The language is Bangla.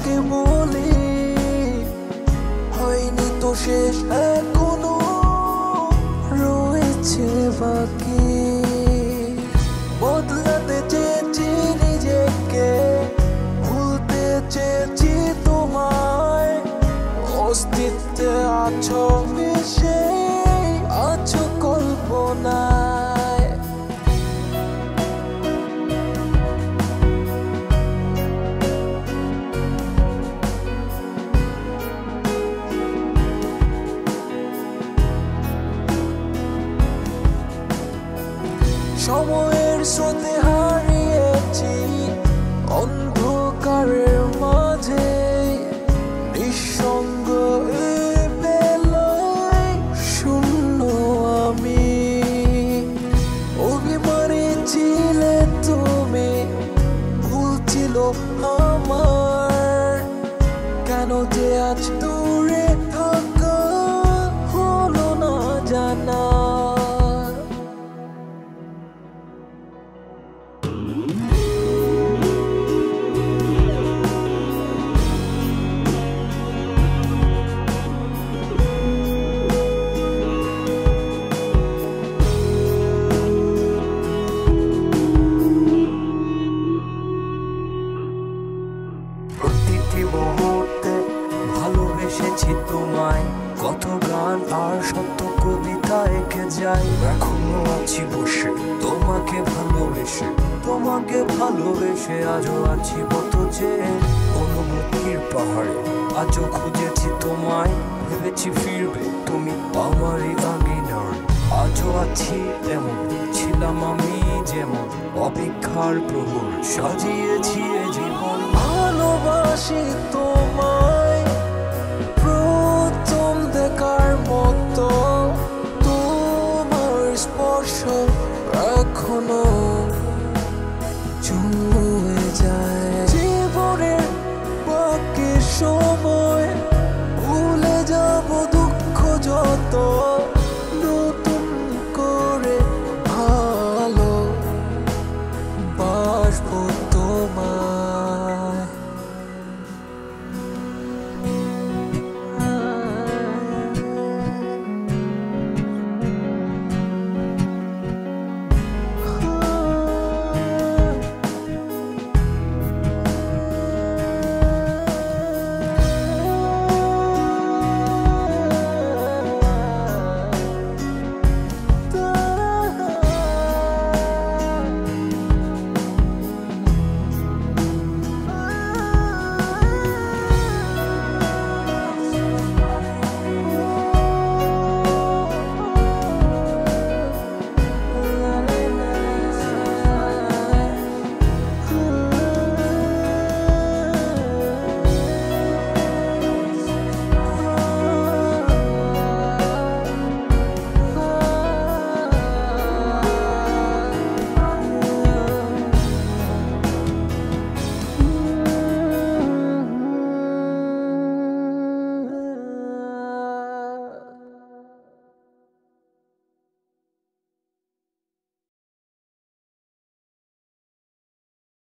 তোমাকে বলি হয়নি তো শেষ এখনও রয়েছে বাকি। সময়ের স্রোতে হারিয়েছি অন্ধকারের মাঝে। নিঃসঙ্গ আমি। তুমি আমার। কেন যে আজ দূরে প্রতিটি মুহূর্তে ভালোবেসেছি তোমায়। কত গান আর সত্য কবিতা এঁকে যাই। এখনও আছি বসে, তোমাকে ভালোবেসে তোমাকে ভালোবেসে আজও আছি যে। পাহাড়ে আজও খুঁজেছি তোমায়, ভেবেছি ফিরবে তুমি আমারই আঙিনার আজও আছি এমন, ছিলাম আমি যেমন, অপেক্ষার প্রহর, সাজিয়েছি জীবন। ভালোবাসি তোমায়। প্রথম দেখার মতো তোমার স্পর্শ এখনও চুম্ব